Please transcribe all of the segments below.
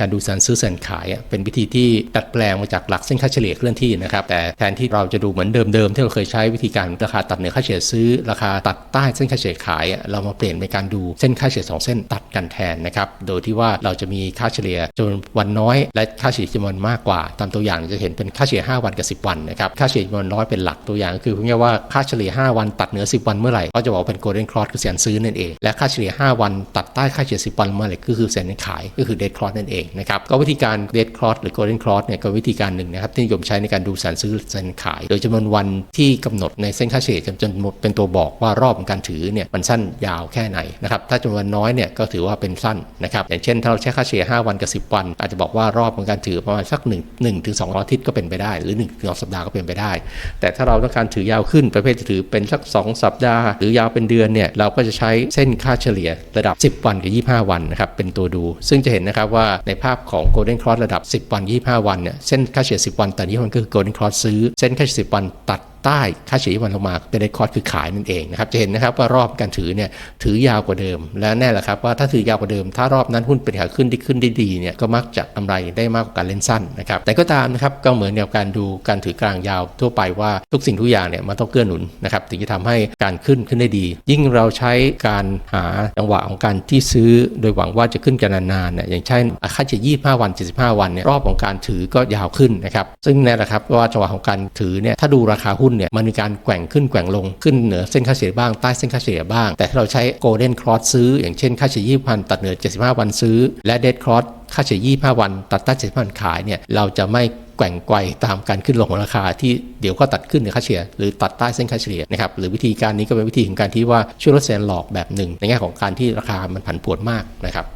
การดูสัญซื้อสัญขายเป็นวิธีที่ดัดแปลงมาจากหลักเส้นค่าเฉลี่ยเคลื่อนที่นะครับแต่แทนที่เราจะดูเหมือนเดิมๆที่เราเคยใช้วิธีการราคาตัดเหนือค่าเฉลี่ยซื้อ ราคาตัดใต้เส้นค่าเฉลี่ยขายเรามาเปลี่ยนเป็นการดูเส้นค่าเฉลี่ยสองเส้นตัดกันแทนนะครับโดยที่ว่าเราจะมีค่าเฉลี่ยจำนวนวันน้อย และค่าเฉลี่ยจำนวนมากกว่า ตามตัวอย่างจะเห็นเป็นค่าเฉลี่ย5วันกับ10 วันนะครับค่าเฉลี่ยจำนวนน้อยเป็นหลักตัวอย่างก็คือพูดง่ายว่าค่าเฉลี่ย5วันตัดเหนือ 10 วันเมื่อไหร่ก็จะบอกเป็น golden cross คือสัญซื้อนั่นเองและค่าเฉลี่ย5วันตัดใต้ค่าเฉลี่ย10 วันเมื่อไหร่ก็คือสัญขายก็คือ dead cross นั่นเองนะครับก็วิธีการ dead cross หรือ golden cross เนี่ยก็วิธีการหนึ่งนะครับที่นิยมใช้ในการดูสัญซื้อสัญขาย โดยจำนวนวันที่กำหนดในเส้นค่าเฉลี่ยจนเป็นตัวบอกว่ารอบของการถือเนี่ยมันสั้นยาวแค่ไหนนะครับถ้าจำนวนน้อยเนี่ยก็ถือว่าเป็นสั้นนะครับอย่างเช่นถ้าเราใช้ค่าเฉลี่ย5วันกับ10 วัน อาจจะบอกว่ารอบของการถือประมาณสัก1 1ถึง2อาทิตย์ก็เป็นไปได้ หรือ1ถึงสัปดาห์ก็เป็นไปได้ แต่ถ้าเราต้องการถือยาวขึ้นประเภทจะถือเป็นสัก 2 สัปดาห์ หรือยาวเป็นเดือนเนี่ยเราก็จะใช้เส้นค่าเฉลี่ยระดับ 10 วันกับ 25 วันนะครับเป็นตัวดู ซึ่งจะเห็นนะครับว่าในภาพของ Golden Cross ระดับ 10 วัน 25 วันเนี่ยเส้นค่าเฉลี่ย10 วันแต่นี้มันก็คือ Golden Cross ซื้อเส้นค่าเฉลี่ย10 วันตัด ใต้ค่าเฉลี่ยวันลงมาเป็นเดคอร์ดคือขายนั่นเองนะครับจะเห็นนะครับว่ารอบการถือเนี่ยถือยาวกว่าเดิม และแน่ละครับว่าถ้าถือยาวกว่าเดิม ถ้ารอบนั้นหุ้นเป็นขาขึ้นที่ขึ้นได้ดีเนี่ยก็มักจะกำไรได้มากกว่าการเล่นสั้นนะครับแต่ก็ตามนะครับก็เหมือนกับการดูการถือกลางยาวทั่วไปว่าทุกสิ่งทุกอย่างเนี่ยมันต้องเกื้อหนุนนะครับถึงจะทำให้การขึ้นขึ้นได้ดี ยิ่งเราใช้การหาจังหวะของการที่ซื้อ โดยหวังว่าจะขึ้นกันนานๆเนี่ยอย่างเช่นค่าเฉลี่ย25 วัน 75 วันเนี่ยรอบของการถือก็ยาวขึ้นนะครับซึ่งแน่ละครับว่าจังหวะของการถือเนี่ยถ้าดูราคาหุ้นเนี่ยมันมีการแกว่งขึ้นแกว่งลงขึ้นเหนือเส้นค่าเฉลี่ยบ้างใต้เส้นค่าเฉลี่ยบ้าง แต่ถ้าเราใช้ golden cross ซื้อ อย่างเช่นค่าเฉลี่ย20พันตัดเหนือ 75 วันซื้อ และ dead cross ค่าเฉลี่ย25วัน ตัดใต้75วันขายเนี่ยเราจะไม่แกว่งไกวตามการขึ้นลงของราคาที่เดี๋ยวก็ตัดขึ้นในค่าเฉลี่ยหรือตัดใต้เส้นค่าเฉลี่ยนะครับหรือวิธีการนี้ก็เป็นวิธีของการที่ว่าช่วยลดแสนหลอกแบบหนึ่ง ในแง่ของการที่ราคามันผันผวนมากนะครับ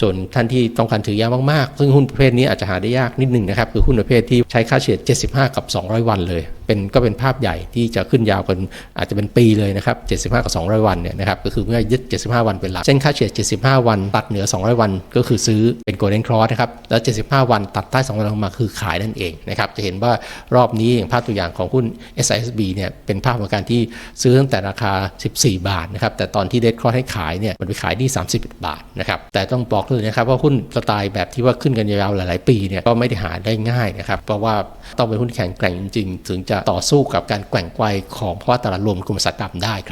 ส่วนท่านที่ต้องการถือยาวมากๆ ซึ่งหุ้นประเภทนี้อาจจะหาได้ยากนิดหนึ่งนะครับ คือหุ้นประเภทที่ใช้ค่าเฉลี่ย75 กับ 200 วันเลย เป็นก็เป็นภาพใหญ่ที่จะขึ้นยาวกันอาจจะเป็นปีเลยนะครับ 75 กับ 200 วันเนี่ยนะครับก็คือเมื่อยึด 75 วันเป็นหลักเส้นค่าเฉลี่ย75 วันตัดเหนือ 200 วัน ก็คือซื้อเป็น golden cross นะครับแล้ว 75 วันตัดใต้ 200 วันลงมาคือขายนั่นเองนะครับจะเห็นว่ารอบนี้อย่างภาพตัวอย่างของหุ้น SISB เนี่ยเป็นภาพของการที่ซื้อตั้งแต่ราคา 14 บาทนะครับแต่ตอนที่ dead cross ให้ขายเนี่ยมันไปขายที่31บาทนะครับแต่ต้องบอกเลยนะครับว่าหุ้นสไตล์แบบที่ว่าขึ้นกันยาวๆหลาย ๆ ปีเนี่ยก็ไม่ได้หาได้ง่ายนะครับเพราะว่าต้องเป็นหุ้นแข็งแกร่งจริงๆ ถึงจะต่อสู้กับการแกว่งไกวของภาวะตลาดรวมกลุ่มอุตสาหกรรมได้ครับ